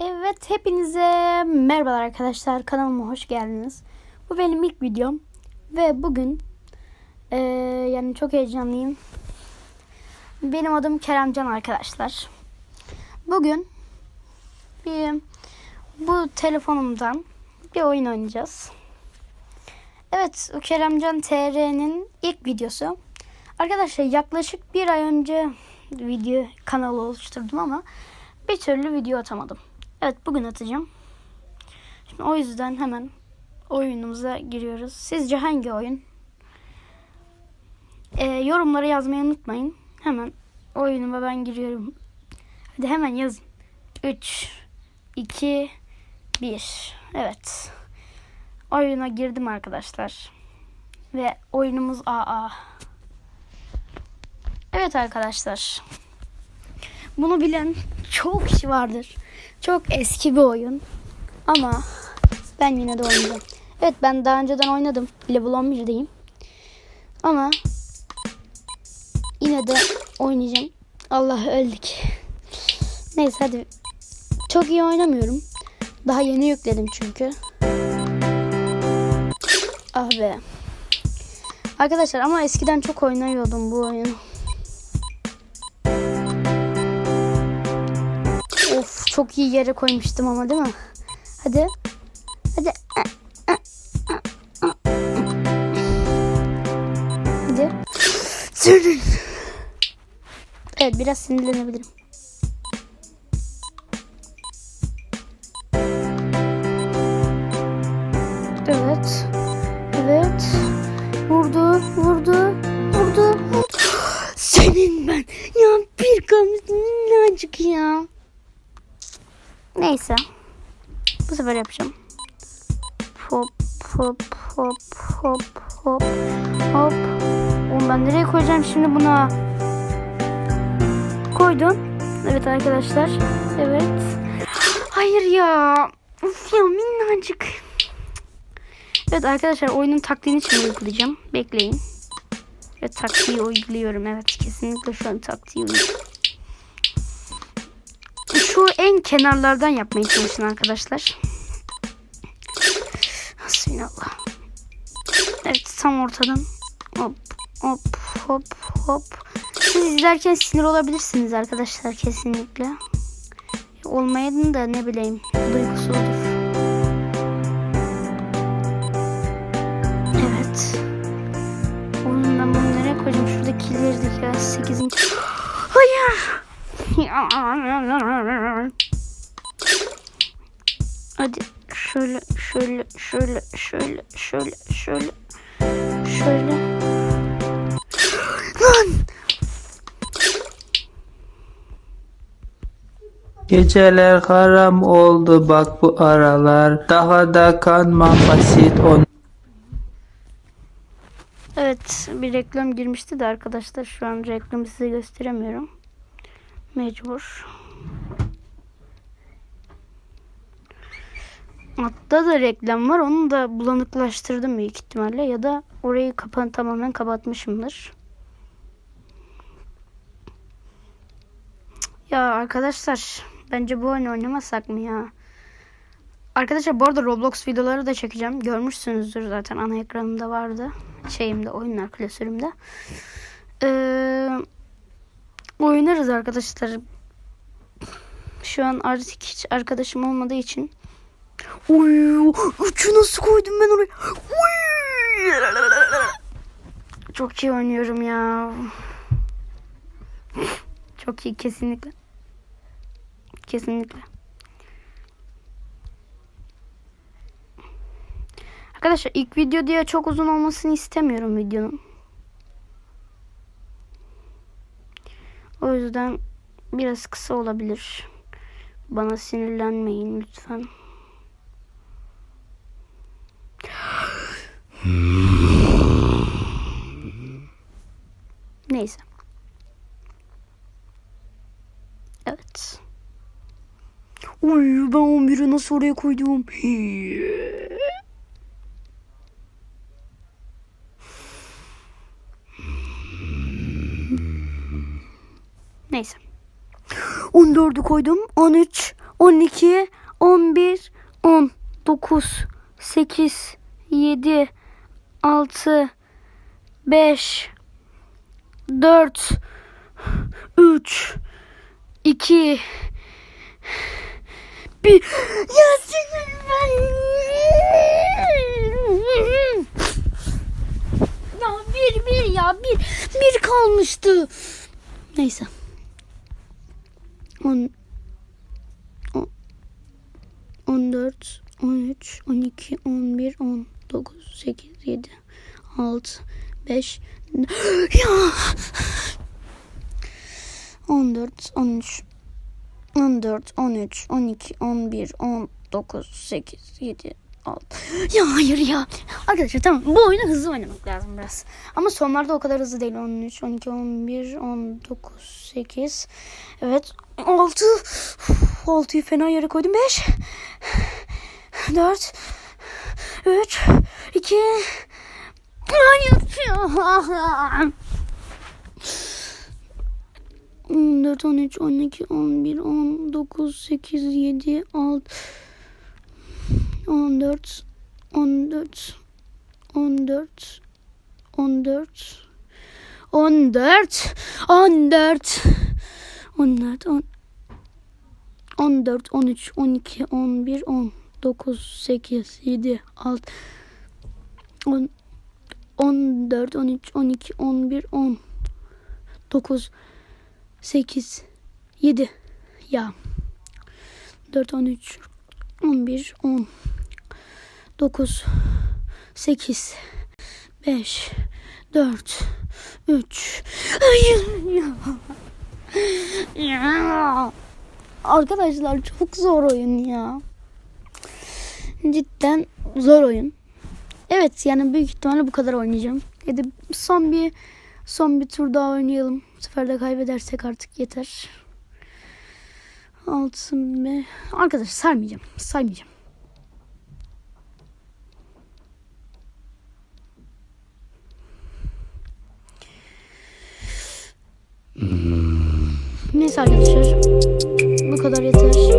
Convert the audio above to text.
Evet hepinize merhabalar arkadaşlar kanalıma hoş geldiniz. Bu benim ilk videom ve bugün eee, yani çok heyecanlıyım. Benim adım Keremcan arkadaşlar. Bugün bir bu telefonumdan bir oyun oynayacağız. Evet o Keremcan TR'nin ilk videosu. Arkadaşlar yaklaşık bir ay önce video kanalı oluşturdum ama bir türlü video atamadım. Evet bugün atacağım. Şimdi o yüzden hemen oyunumuza giriyoruz. Sizce hangi oyun? Ee, yorumlara yazmayı unutmayın. Hemen oyunuma ben giriyorum. Hadi hemen yazın. 3, 2, 1. Evet. Oyuna girdim arkadaşlar. Ve oyunumuz AA. Evet arkadaşlar. Bunu bilen çok kişi vardır. Çok eski bir oyun. Ama ben yine de oynayacağım. Evet ben daha önceden oynadım. Level 11'deyim. Ama yine de oynayacağım. Allah öldük. Neyse hadi. Çok iyi oynamıyorum. Daha yeni yükledim çünkü. Ah be. Arkadaşlar ama eskiden çok oynayordum bu oyunu. Çok iyi yere koymuştum ama değil mi? Hadi. Hadi. Hadi. Senin. Evet biraz sinirlenebilirim. Evet. Evet. Vurdu, vurdu, vurdu. Senin ben. Ya bir kalmış minnacık ya. Neyse. Bu sefer yapacağım. Hop hop hop hop hop hop. Oğlum ben nereye koyacağım şimdi buna? Koydum. Evet arkadaşlar. Evet. Hayır ya. Uf ya minnacık. Evet arkadaşlar oyunun taktiğini şimdi uygulayacağım. Bekleyin. Evet taktiği uyguluyorum. Evet kesinlikle şu an taktiği uyguluyorum en kenarlardan yapmaya çalışın arkadaşlar. Bismillah. Evet tam ortadan. Hop hop hop hop. Siz izlerken sinir olabilirsiniz arkadaşlar kesinlikle. Olmayın da ne bileyim duygusuzdur. Evet. Oğlum ben bunu nereye koyacağım? Şurada killeri de ya. 8. Hayır. Hadi şöyle şöyle şöyle şöyle şöyle şöyle şöyle. Lan! Geceler karam oldu bak bu aralar Daha da kanma basit on Evet bir reklam girmişti de arkadaşlar şu an reklamı size gösteremiyorum. Mecbur. Altta da reklam var. Onu da bulanıklaştırdım büyük ihtimalle. Ya da orayı kapan tamamen kapatmışımdır. Ya arkadaşlar bence bu oyunu oynamasak mı ya? Arkadaşlar bu arada Roblox videoları da çekeceğim. Görmüşsünüzdür zaten ana ekranımda vardı. Şeyimde oyunlar klasörümde. Eee oynarız arkadaşlar. Şu an artık hiç arkadaşım olmadığı için. Uy, üçü nasıl koydum ben oraya? Uy. Çok iyi oynuyorum ya. Çok iyi kesinlikle. Kesinlikle. Arkadaşlar ilk video diye çok uzun olmasını istemiyorum videonun. Yüzden biraz kısa olabilir. Bana sinirlenmeyin lütfen. Neyse. Evet. Uy ben 11'i nasıl oraya koydum? Neyse. 14'ü koydum. 13, 12, 11, 10, 9, 8, 7, 6, 5, 4, 3, 2, 1. Ya siktir ben. Ya bir bir ya bir bir kalmıştı. Neyse. 10 14 13 12 11 19 8 7 6 5 ya! 14 13 14 13 12 11 19 8 7 6 ya hayır ya. Arkadaşlar tamam bu oyunu hızlı oynamak lazım biraz. Ama sonlarda o kadar hızlı değil. 13 12 11 19 8 evet 6 6'yı fena yere koydum. 5 4 3 2 Hayır. 14, 13, 12, 11, 19, 8, 7, 6, 14, 14, 14, 14, 14, 14, 14, 14, 13, 12, 11, 10, 9, 8, 7, 6, 10, 14, 13, 12, 11, 10, 9, 8, 7, ya. 4, 13, 11, 10, 9, 8, 5, 4, 3, hayır. Arkadaşlar çok zor oyun ya. Cidden zor oyun. Evet yani büyük ihtimalle bu kadar oynayacağım. Ya son bir son bir tur daha oynayalım. Bu sefer de kaybedersek artık yeter. Altı be. Arkadaşlar saymayacağım. Saymayacağım. Neyse arkadaşlar. Bu kadar yeter.